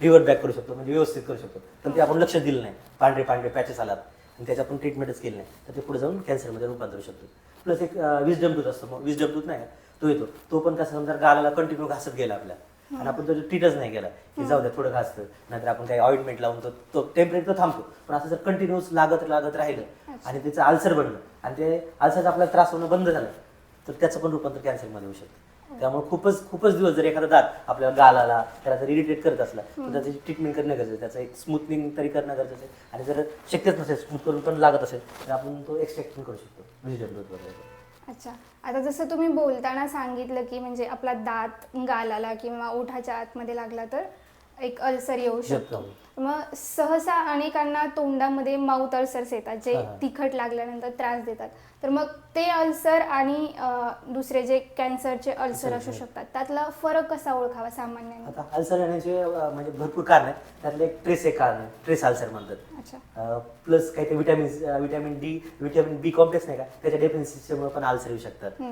रिव्हर बॅक करू शकतो म्हणजे व्यवस्थित करू शकतो. पण ते आपण लक्ष दिलं नाही. पांढरे पांढरे पॅचेस आलात. आणि त्याच्या आपण ट्रीटमेंटच केली नाही. तर ते पुढे जाऊन कॅन्सरमध्ये रूपांतर होऊ शकतो. प्लस एक विजडम टूथ असतो. मग विजडम टूथ नाही तो येतो. तो पण कसं समजा गालाला कंटिन्यू घासत गेला आपल्या. आणि आपण तो ट्रीटच नाही केला. की जाऊ द्या थोडं घासतं. नंतर आपण काही ऑइंटमेंट लावून तो तो टेम्परेचर तो थांबतो. पण असं जर कंटिन्यूस लागत लागत राहिलं आणि त्याचं आल्सर बनलं आणि ते आल्सरचा आपल्याला त्रास होणं बंद झालं तर त्याचं पण रूपांतर कॅन्सरमध्ये होऊ शकतं. त्यामुळे खूपच खूपच दिवस जर एखादा दात आपल्या गालाला त्याला जर इरिटेट करत असला तर त्याची ट्रीटमेंट करणं गरजेचं आहे. त्याचं एक स्मूथनिंग तरी करणं गरजेचं आहे. आणि जर शक्यच नसेल स्मूथ करून पण लागत असेल तर आपण तो एक्सट्रॅक्शन करू शकतो. वगैरे. अच्छा. आता जसं तुम्ही बोलताना सांगितलं की म्हणजे आपला दात गालाला किंवा ओठाच्या आतमध्ये लागला तर एक अल्सर येऊ शकतो. मग सहसा अनेकांना तोंडामध्ये माउथ अल्सर्स येतात जे हा. तिखट लागल्यानंतर त्रास देतात. तर मग ते अल्सर आणि दुसरे जे कॅन्सरचे अल्सर असू शकतात त्यातला फरक कसा ओळखावा सामान्याने? आता अल्सर येण्याचे म्हणजे भरपूर कारण आहेत. त्यातलं एक ट्रेस एक कारण आहे. ट्रेस अल्सर म्हणतात. अच्छा. प्लस काही ते vitamin vitamin D vitamin B complex नाही का? त्याच्या डेफिशियन्सीमुळे पण अल्सर येऊ शकतात.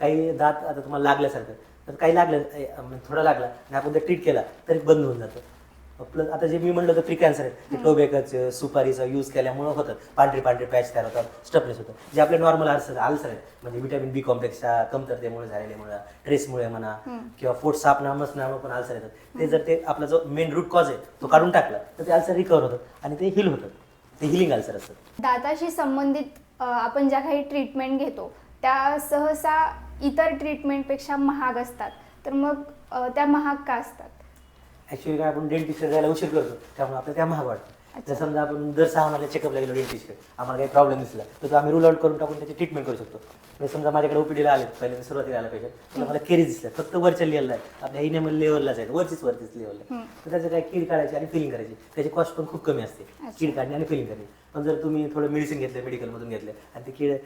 काही दात आता तुम्हाला लागल्यासारखं. तर काही लागलं म्हणजे थोडा लागला आणि आपण ते ट्रीट केला तरी बंद होऊन जातं. प्लस आता जे मी म्हणलं होतं प्री कॅन्सर आहे ते टोबॅकोचं सुपारीचा यूज केल्यामुळे होतं. पांढरे पांढरे पॅच तयार होतात स्टफनेस होतं. जे आपले नॉर्मल अल्सर अल्सर आहेत म्हणजे विटॅमिन बी कॉम्प्लेक्सच्या कमतरतेमुळे झालेल्यामुळे ट्रेसमुळे म्हणा किंवा पोट साफ न नसण्यामुळे पण अल्सर येतात. ते जर ते आपला जो मेन रूट कॉज आहे तो काढून टाकला तर ते अल्सर रिकवर होतं आणि ते हिल होतं ते हिलिंग अल्सर असतं दाताशी संबंधित आपण ज्या काही ट्रीटमेंट घेतो त्या सहसा इतर ट्रीटमेंटपेक्षा महाग असतात. तर मग त्या महाग का असतात? ऍक्च्युली काय आपण डेंटिस्ट जायला उशीर करतो. त्यामुळे आपल्याला त्या महाग वाटतं. जर समजा आपण दर सहा महिन्याला चेकअपला गेलो डेंटिस्टकडे आम्हाला काही प्रॉब्लेम दिसला तर तो आम्ही रूल आउट करून टाकून त्याची ट्रीटमेंट करू शकतो. म्हणजे समजा माझ्याकडे ओपीडीला आले पहिले सुरुवातीला आला पाहिजे तर मला केरी दिसल्या फक्त वरच्या लेवलला आहे आपल्या इनेमल लेवललाच आहे वरचीच वरचीच लेवलला आहे तर त्याचं काय कीड काढायची आणि फिलिंग करायची. त्याची कॉस्ट पण खूप कमी असते. कीड काढणे आणि फिलिंग करणे. पण जर तुम्ही थोडं मेडिसिन घेतलं मेडिकलमधून घेतलं आणि ती कीड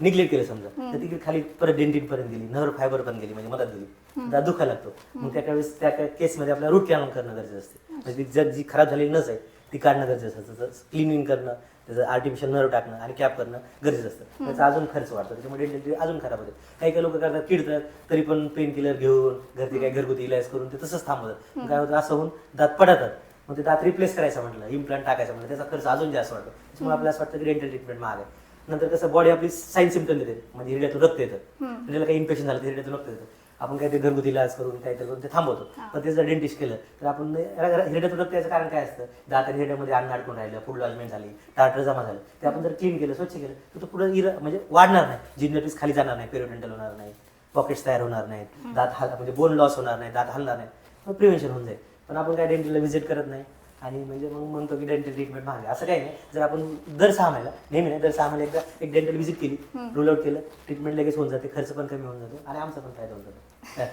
निग्लेक्ट केलं समजा. तर ती कीड खाली परत डेंटिन पर्यंत गेली नर्व फायबर पण गेली म्हणजे मदत गेली दात दुखायला लागतो. मग त्या वेळेस त्या केसमध्ये आपल्याला रूट कॅनल करणं गरजेचं असते. म्हणजे जर जी खराब झालेली नस आहे ती काढणं गरजेचं असतं. त्याचं क्लिनिंग करणं त्याचं आर्टिफिशियल नर्व टाकणं आणि कॅप करणं गरजेचं असतं. त्याचा अजून खर्च वाढतो. त्याच्यामुळे डेंटिटी अजून खराब होते काही काही लोक करतात किडतात तरी पण पेन किलर घेऊन घरती काही घरगुती इलाज करून ते तसंच थांबवतात. काय होतं असं होऊन दात पडतात. मग ते दात रिप्लेस करायचं म्हटलं इम्प्लांट टाकायचं म्हटलं त्याचा खर्च अजून जास्त वाटतो त्याच्यामुळे आपल्याला असं वाटतं की डेंटल ट्रीटमेंट महाग आहे. नंतर कसं बॉडी आपली साईन सिमटम देते. म्हणजे हिरड्यातून रक्त येतं. हिरड्याला काही इन्फेक्शन झालं तर हिरड्यातून रक्त येतं. आपण काहीतरी घरगुती इलाज करून काहीतरी करून ते थांबवतो. पण ते जर डेंटिस्ट केलं तर आपण हिरड्यातून रक्त याचं कारण काय असतं? दात आणि हिरड्यामध्ये अन्न अडकून राहिलं फूड लॉजमेंट झाली टार्टर जमा झालं. ते आपण जर क्लीन केलं स्वच्छ केलं तर तो पुढे इर म्हणजे वाढणार नाही. जिनटिस खाली जाणार नाही पेरोडेंटल होणार नाही पॉकेट्स तयार होणार नाहीत. दात हल म्हणजे बोन लॉस होणार नाही दात हलणार नाही. मग प्रिव्हेन्शन होऊन जाईल. पण आपण काय डेंटलला व्हिजिट करत नाही? आणि म्हणजे मग म्हणतो की डेंटल ट्रीटमेंट आहे असं काही नाही. जर आपण दर सहा महिन्याला नेहमी नाही दर सहा महिन्याला एकदा एक डेंटल व्हिजिट केली रूल आउट केलं ट्रीटमेंट लगेच होऊन जाते खर्च पण कमी होऊन जातो आणि आमचा पण फायदा होऊन जातो.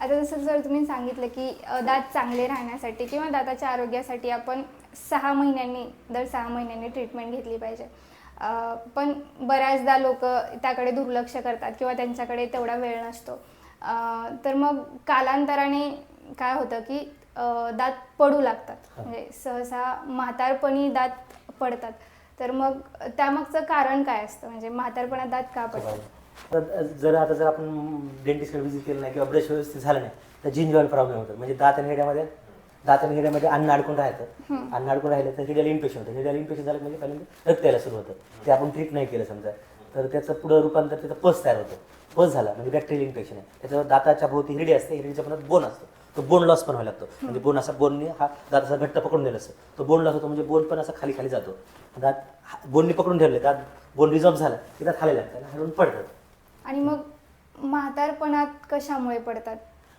आता जसं जर तुम्ही सांगितलं की दात चांगले राहण्यासाठी किंवा दाताच्या आरोग्यासाठी आपण सहा महिन्यांनी दर सहा महिन्यांनी ट्रीटमेंट घेतली पाहिजे. पण बऱ्याचदा लोक त्याकडे दुर्लक्ष करतात किंवा त्यांच्याकडे तेवढा वेळ नसतो. तर मग कालांतराने काय होतं की दात पडू लागतात. म्हणजे सहसा म्हातारपणी दात पडतात. तर मग त्यामागचं कारण काय असतं? म्हणजे म्हातारपणात दात का पडतात? तर जर आता जर आपण डेंटिस्टकडे व्हिजिट केलं नाही किंवा ब्रश व्यवस्थित झालं नाही तर जिंजॉल प्रॉब्लेम होतात म्हणजे दात आणि हिड्यामध्ये दात आणि हिड्यामध्ये अन्न अडकून राहतं. अन्न अडकून राहिलं तर हिड्याला इन्फेक्शन होतं. हिड्याला इन्फेक्शन झालं म्हणजे पहिल्यांदा रक्त यायला सुरू होतं. ते आपण ट्रीट नाही केलं समजा. तर त्याचं पुढं रूपांतर त्याचं पस तयार होतं. पस झाला. म्हणजे बॅक्टेरियल इन्फेक्शन आहे. त्याच्यावर दाताच्या भोवती हिरडी असते. हिरडीच्या पण बोन असतो. तो बोन लॉस पण व्हायला लागतो. म्हणजे बोन असा बोनने हा दात असा घट्ट पकडून दिला असतो तो बोन लॉस होतो म्हणजे बोन पण असा खाली खाली जातो. दात बोनने पकडून ठेवले दात बोन रिझॉल्व झाला की दात खाली लागतात आणि हलवून पडतात. आणि मग म्हातारपणात कशामुळे पडतात?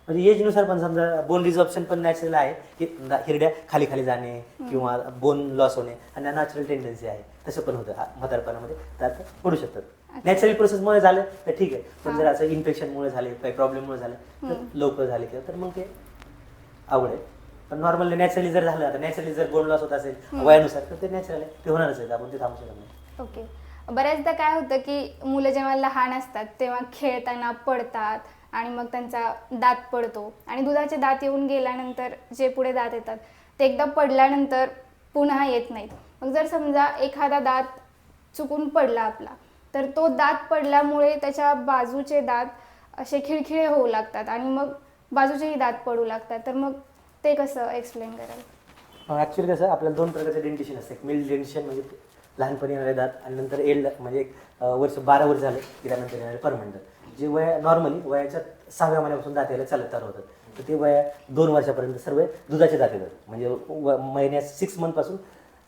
म्हणजे एजनुसार पण समजा बोन रिझॉर्प्शन पण नॅचरल आहे की हिरड्या खाली खाली जाणे किंवा बोन लॉस होणे आणि नॅचरल टेंडन्सी आहे. तसं पण होतं. हा म्हातारपणामध्ये दात पडू शकतात. नॅचरल प्रोसेसमुळे झालं तर ठीक आहे. पण जर असं इन्फेक्शनमुळे झाले काही प्रॉब्लेममुळे झाले तर लवकर झाले किंवा तर मग ते आवड आहे. पण नॉर्मली नॅचरली जर झालं आता नॅचरली जर बोन लॉस होत असेल वयानुसार तर ते नॅचरल आहे. ते होणारच आहे आपण ते थांबू शकत नाही. ओके. बऱ्याचदा काय होतं की मुलं जेव्हा लहान असतात तेव्हा खेळताना पडतात आणि मग त्यांचा दात पडतो. आणि दुधाचे दात येऊन गेल्यानंतर जे पुढे दात येतात ते एकदा पडल्यानंतर पुन्हा येत नाहीत. मग जर समजा एखादा दात चुकून पडला आपला तर तो दात पडल्यामुळे त्याच्या बाजूचे दात असे खिळखिळे होऊ लागतात आणि मग बाजूचेही दात पडू लागतात. तर मग ते कसं एक्सप्लेन कराल? ॲक्च्युली कसं आपल्याला दोन प्रकारचे डेंटिशन असते एक मिल्ड डेंटिशन म्हणजे लहानपणी येणारे दात आणि नंतर एल्ड म्हणजे एक वर्ष बारा वर्ष झाले की त्यानंतर येणारे परमनंट जे वया नॉर्मली वयाच्या सहाव्या महिन्यापासून दात यायला चालत तयार होतात. तर ते वया दोन वर्षापर्यंत सर्व दुधाचे दात येतात. म्हणजे व- महिन्यात सिक्स मंथपासून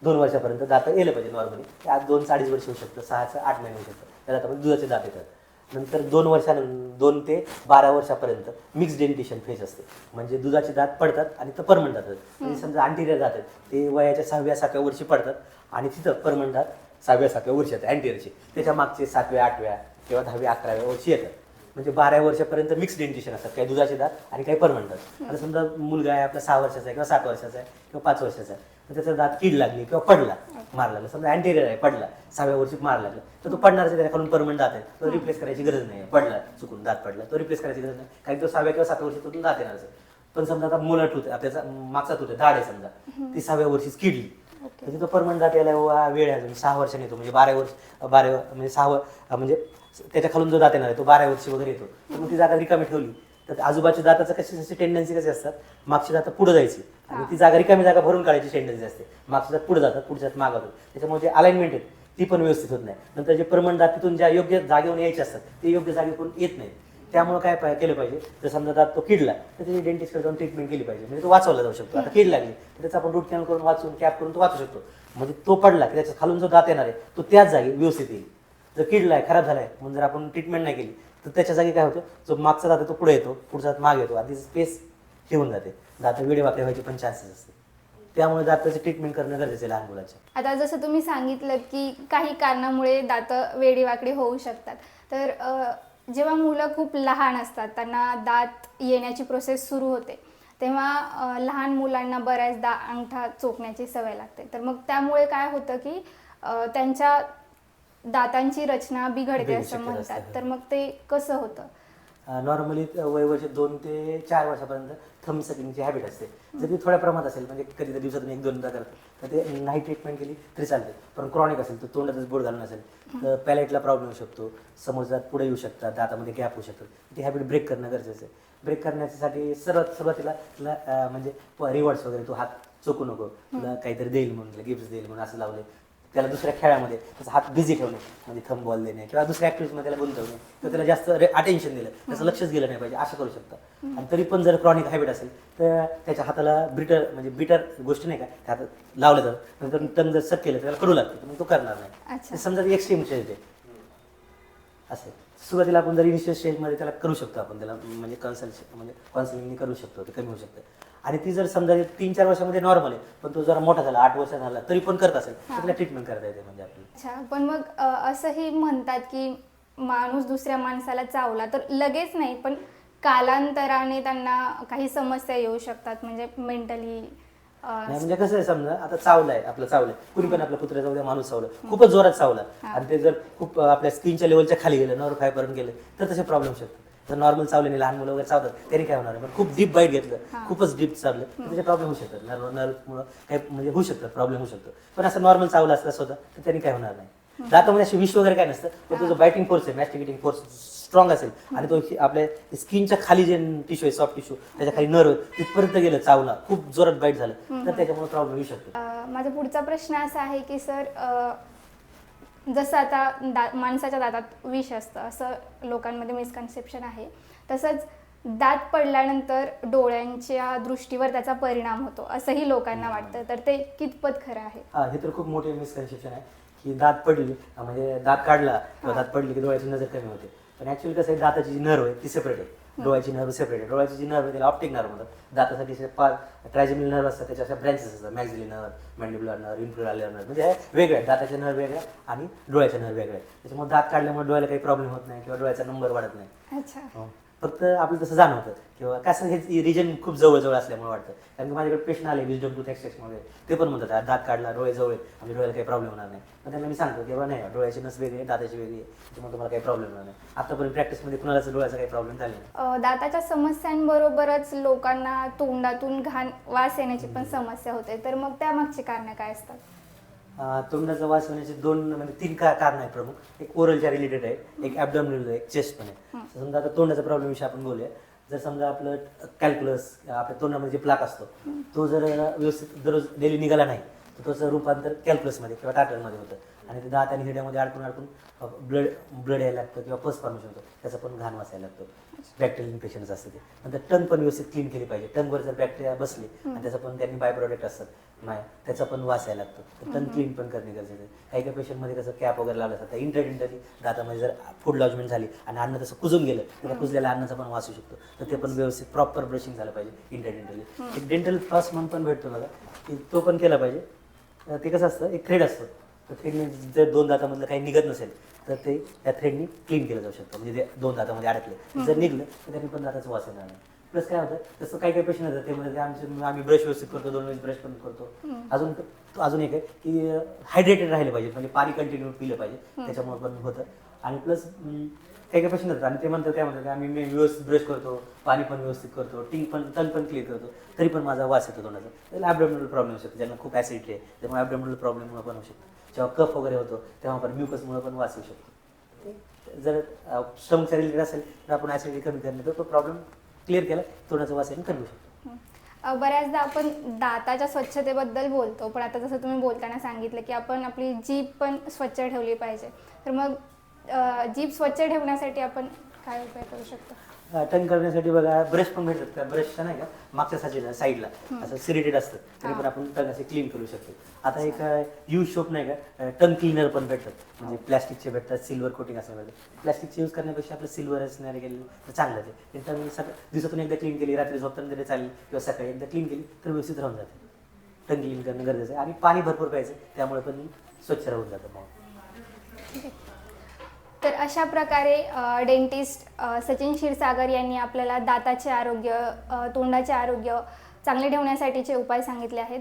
दोन वर्षापर्यंत दात येलं पाहिजे नॉर्मली आज दोन अडीच वर्ष होऊ शकतं सहाचं आठ महिने होऊ शकतं त्या दातामध्ये दुधाचे दात येतात. नंतर दोन वर्षानंतर दोन ते बारा वर्षापर्यंत मिक्स डेंटिशन फेज असते. म्हणजे दुधाचे दात पडतात आणि तर परमनंट जातात. म्हणजे समजा अंटिरियर दात आहेत ते वयाच्या सहाव्या सातव्या वर्षी पडतात आणि तिथं परमनंट दात सहाव्या सातव्या वर्षी येतात अँटिरियरचे त्याच्या मागचे सातव्या आठव्या किंवा दहाव्या अकराव्या वर्षी येतात. म्हणजे बारा वर्षापर्यंत मिक्स डेंटिशन असतात. काही दुधाचे दात आणि काही परमनंट आता समजा मुलगा आहे आपला सहा वर्षाचा आहे किंवा सात वर्षाचा आहे किंवा पाच वर्षाचा आहे तर त्याचा दात कीड लागली किंवा पडला मार लागला समजा अँटेरियर आहे पडला सहाव्या वर्षी मार लागला तर तो पडणारच आहे त्याच्याकडून परमनंट दात आहे. तो रिप्लेस करायची गरज नाही आहे. पडला चुकून दात पडला तो रिप्लेस करायची गरज नाही. कारण तो सहाव्या किंवा सातव्या वर्षी तो दात येणार आहे पण समजा आता मुलट होते त्याचा मागचा होते दाड आहे समजा ती सहाव्या वर्षीच किडली. तर तिथं परमनंट दात यायला वेळ आहे सहा वर्षांनी येतो. म्हणजे बारा वर्ष बारा म्हणजे सहा म्हणजे त्याच्या खालून जो दात येणार आहे तो बारा वर्षी वगैरे येतो. तर मग ती जागा रिकामी ठेवली. तर आजूबाजूच्या दाताचं कशी टेंडन्सी कशी असतात? मागची दात पुढे जायची. आणि ती जागा रिकामी जागा भरून काढायची टेंडन्सी असते. मागची दात पुढे जातात पुढच्या दात मागं त्याच्यामुळे जे अलाइनमेंट आहेत ती पण व्यवस्थित होत नाही. नंतर जे परमनंट दात तिथून ज्या योग्य जागेवर यायचे असतात ते योग्य जागेकडून येत नाहीत. त्यामुळे काय पाय- केलं पाहिजे? जर समजा दात तो किडला तर त्याची डेंटिस्टकडे जाऊन ट्रीटमेंट केली पाहिजे. म्हणजे तो वाचवला जाऊ शकतो. आता किड लागली तर त्याचा आपण रूट कॅनल करून वाचून कॅप करून तो वाचू शकतो. म्हणजे तो पडला की त्याच्या खालून जो दात येणार आहे तो त्याच जागी व्यवस्थित येईल. जर किडला आहे खराब झालाय म्हणून जर आपण ट्रीटमेंट नाही केली तर त्याच्या जागी काय होतं? जो मागचा दात तो पुढे येतो पुढचा माग मागे येतो. आधी स्पेस ठेवून जाते. दात वेळे वाकडे व्हायचे पण चान्सेस असते त्यामुळे दाताची ट्रीटमेंट करणं गरजेचं आहे लहान मुलाच्या. आता जसं तुम्ही सांगितलं की काही कारणामुळे दात वेडीवाकडी होऊ शकतात. तर अ, जेव्हा मुलं खूप लहान असतात त्यांना दात येण्याची प्रोसेस सुरू होते. तेव्हा अ, लहान मुलांना बऱ्याचदा अंगठा चोकण्याची सवय लागते. तर मग त्यामुळे काय होतं की अ, त्यांच्या दातांची रचना बिघडते बिघडू असं शकते म्हणतात. तर मग ते कसं होतं? नॉर्मली वय वर्ष दोन ते चार वर्षापर्यंत थंब सकिंगची हॅबिट असते. जर ती थोड्या प्रमाणात असेल म्हणजे कधीतरी दिवसातून एक दोनदा करतात तर ते नाही ट्रीटमेंट केली तरी चालते. पण क्रॉनिक असेल तर तोंडातच बोट घालून असेल तर पॅलेटला प्रॉब्लेम येऊ शकतो. समोरचा पुढे येऊ शकतात दातामध्ये गॅप होऊ शकतो. ती हॅबिट ब्रेक करणं गरजेचं आहे. ब्रेक करण्यासाठी सर्वात सुरुवातीला तुला अं, म्हणजे रिवॉर्ड्स वगैरे तू हात चोकू नको. तुला काहीतरी देईल म्हणून गिफ्ट देईल म्हणून असं लावले त्याला दुसऱ्या खेळामध्ये त्याचा हात बिझी ठेवणे म्हणजे थंब बॉल देणे किंवा दुसऱ्या ऍक्टिव्हिटीमध्ये त्याला गुंतवणे किंवा त्याला जास्त अटेन्शन दिलं त्याचं लक्षच गेलं नाही पाहिजे असं करू शकता. आणि तरी पण जर क्रॉनिक हॅबिट असेल तर त्याच्या हाताला ब्रिटर म्हणजे बिटर गोष्ट नाही का त्या हातात लावलं जातं नंतर टंग जर सट केलं तर त्याला कडू लागतं तर मग तो करणार नाही. ते समजा एक्स्ट्रीम स्टेज आहे. असं सुरुवातीला आपण जर इनिशियल स्टेजमध्ये त्याला करू शकतो आपण त्याला म्हणजे कन्सल्ट म्हणजे काउन्सिलिंग करू शकतो ते कमी होऊ शकतं. आणि ती जर समजा तीन चार वर्षामध्ये नॉर्मल आहे पण तो जरा मोठा झाला आठ वर्ष झाला तरी पण करत असेल तर त्याला ट्रीटमेंट करता येते म्हणजे आपली. अच्छा पण मग अ, असंही म्हणतात की माणूस दुसऱ्या माणसाला चावला तर लगेच नाही पण कालांतराने त्यांना काही समस्या येऊ शकतात म्हणजे मेंटली नाही म्हणजे कसं आहे समजा आता चावलाय आपलं चावलंय. कुणी पण आपल्या कुत्र्याचा उद्या माणूस चावलं. खूपच जोरात चावला. आणि ते जर खूप अं, आपल्या स्किनच्या लेवलच्या खाली गेलं फाय पर्यंत गेलं तर तसे प्रॉब्लेम शकतात. जर नॉर्मल चावले लहान मुलं वगैरे चावतात. तरी काय होणार आहे? पण खूप डीप बाईट घेतलं. खूपच डीप चावलं. तर त्याचे प्रॉब्लेम होऊ शकतात. नर्व नर्वमुळं काही म्हणजे होऊ शकतात प्रॉब्लेम होऊ शकतो. पण असं नॉर्मल चावलं असलं स्वतः तर त्यांनी काय होणार नाही. दातामध्ये अशी विष वगैरे काय नसतं पण तो जो बायटिंग फोर्स आहे मॅस्टिकेटिंग फोर्स स्ट्रॉंग असेल आणि तो आपल्या स्किनच्या खाली जे टिश्यू आहे सॉफ्ट टिश्यू त्याच्याखाली नर्व तिथपर्यंत गेलं चावला खूप जोरात बाईट झालं तर त्याच्यामुळे प्रॉब्लेम येऊ शकतो. माझा पुढचा प्रश्न असा आहे की सर जसं आता दा माणसाच्या दातात विष असतं असं लोकांमध्ये मिसकन्सेप्शन आहे. तसंच दात पडल्यानंतर डोळ्यांच्या दृष्टीवर त्याचा परिणाम होतो असंही लोकांना वाटतं. तर ते कितपत खरं आहे? हा हे तर खूप मोठे मिसकन्सेप्शन आहे की दात पडली म्हणजे दात काढला किंवा दात पडली की डोळ्याची नजर कमी होते. पण ऍक्च्युअली कसं आहे दाताची जी नर्व आहे ती सेपरेट आहे. डोळ्याची नर्व सेपरेट आहे. डोळ्याची जी नर्व त्याला ऑप्टिक नर्व म्हणतात. दातासाठी पाच ट्रायजेमिल नर्व असतात त्याच्या अशा ब्रँचेस असतात. मॅक्झिली नर्व मॅन्डिब्युलर नर्व इम्प्रुलर नर्व म्हणजे हे वेगळे आहेत. दाताचे नर्व वेगळे आणि डोळ्याचे नर्व वेगळे आहेत. त्याच्यामुळे दात काढल्यामुळे डोळ्याला काही प्रॉब्लेम होत नाही किंवा डोळ्याचा नंबर वाढत नाही. अच्छा. हो. फक्त आपलं तसं जाणवतं. किंवा कसं हे रिजन खूप जवळ जवळ असल्यामुळे वाटतं. कारण की माझ्याकडे पेशंट आले विजडम टूथ एक्सट्रॅक्शनमध्ये ते पण म्हणतात "आ, दात काढला डोळे जवळ आमच्या डोळ्याला काही प्रॉब्लेम होणार नाही. पण त्यांना मी सांगतो की बाबा नाही डोळ्याची नस वेगळी आहे दाताची वेगळी आहे. त्याच्यामुळे तुम्हाला काही प्रॉब्लेम होणार नाही. आतापर्यंत प्रॅक्टिसमध्ये कुणालाच डोळ्याचा काही प्रॉब्लेम झाले नाही. अ, दाताच्या समस्यांबरोबरच लोकांना तोंडातून घाण वास येण्याची पण समस्या होते. तर मग त्यामागची कारणं काय असतात? तोंडाचा वास होण्याचे दोन म्हणजे तीन का कारण आहेत प्रमुख. एक ओरलच्या रिलेटेड आहे एक ॲबडॉमिनल आहे एक चेस्ट पण आहे. समजा आता तोंडाचा प्रॉब्लेम विषयी आपण बोलूया. जर समजा आपलं कॅल्क्युलस आपल्या तोंडामध्ये जे प्लाक असतो तो जर व्यवस्थित दररोज डेली निघाला नाही तर त्याचं रूपांतर कॅल्क्युलसमध्ये किंवा टाटरमध्ये होतं. आणि ते दात आणि हिड्यामध्ये अडकून अडकून ब्लड ब्लड यायला लागतं किंवा पस फॉर्मेशन होतं. त्याचा पण घाण वासायला लागतो. बॅक्टेरियल इन्फेक्शन्स असतं ते. नंतर टंग पण व्यवस्थित क्लीन केली पाहिजे. टंगवर जर बॅक्टेरिया बसली आणि त्याचा पण त्यांनी बाय प्रोडक्ट असतात. नाही त्याचा पण वास यायला लागतो. तर टंग क्लीन पण करणे गरजेचं आहे. काही काही पेशंटमध्ये कसं कॅप वगैरे लावलं असतात इंटरडेंटली दातामध्ये जर फूड लॉजमेंट झाली आणि अन्न तसं कुजून गेलं तर कुजलेल्या अन्नाचा पण वास येऊ शकतो. तर ते पण व्यवस्थित प्रॉपर ब्रशिंग झालं पाहिजे इंटरडेंटली एक डेंटल फ्लॉस म्हणून पण भेटतो बघा. की तो पण केला पाहिजे. ते कसं असतं? एक थ्रेड असतो. तर थ्रेडने जर दोन दातामधलं काही निघत नसेल तर ते त्या थ्रेडनी क्लीन केलं जाऊ शकतं. म्हणजे ते दोन दातामध्ये अडकले. जर निघलं तर त्यांनी पण दाताचं वास येणार नाही. प्लस काय होतं तसं काही काही पेशंट होतं ते म्हणजे आमचे आम्ही ब्रश व्यवस्थित करतो दोन वेळेस ब्रश पण करतो. अजून तो अजून एक आहे की हायड्रेटेड राहिले पाहिजे म्हणजे पाणी कंटिन्यू पिलं पाहिजे त्याच्यामुळे पण होतं. आणि प्लस काही काही पेशंट होतात आणि ते म्हणतात काय म्हणतात की आम्ही मी व्यवस्थित ब्रश करतो पाणी पण व्यवस्थित करतो टिंग पण टंग पण क्लिअर करतो तरी पण माझा वास येतो तोंडाचा. त्याला ॲबडोमिनल प्रॉब्लेम शकतो ज्यांना खूप ॲसिडिटी आहे त्यामुळे ॲबडोमिनल प्रॉब्लेममुळे पण होऊ शकतो. जेव्हा कफ वगैरे होतो तेव्हा आपण म्युकसमुळे पण वाचू शकतो. ते जर स्टमकच्या रिलेटेड असेल तर आपण ॲसिडिटी कमी करणे तो प्रॉब्लेम क्लिअर केला तोंडाचं वास येणं कमी होऊ शकतो. बऱ्याचदा आपण दाताच्या स्वच्छतेबद्दल बोलतो पण आता जसं तुम्ही बोलताना सांगितलं की आपण आपली जीभ पण स्वच्छ ठेवली पाहिजे. तर मग जीभ स्वच्छ ठेवण्यासाठी आपण काय उपाय करू शकतो? टंग करण्यासाठी बघा ब्रश पण भेटतात का? ब्रशच्या नाही का? मागच्या साईडला साईडला असं सिरिटेड असतं. तरी पण आपण टंग असे क्लीन करू शकतो. आता एक यूज शोप नाही का? टंग क्लीनर पण भेटतात. म्हणजे प्लॅस्टिकचे भेटतात सिल्वर कोटिंग असं भेटतं. प्लॅस्टिकचे यूज करण्यापेक्षा आपलं सिल्वर असणारे गेले तर चांगलं ते टंग सकाळ दिवसातून एकदा क्लीन केली रात्री झोपताना तरी चालेल. किंवा सकाळी एकदा क्लीन केली तर व्यवस्थित राहून जाते. टंग क्लीन करणं गरजेचं आहे. आणि पाणी भरपूर प्यायचं त्यामुळे पण स्वच्छ राहून जातं मग. तर अशा प्रकारे डेंटिस्ट सचिन क्षीरसागर यांनी आपल्याला दाताचे आरोग्य तोंडाचे आरोग्य चांगले ठेवण्यासाठीचे उपाय सांगितले आहेत.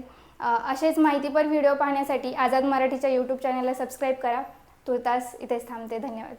असेच माहितीपर व्हिडिओ पाहण्यासाठी आझाद मराठीच्या यूट्यूब चॅनलला सबस्क्राईब करा. तुर्तास इथेच थांबते. धन्यवाद.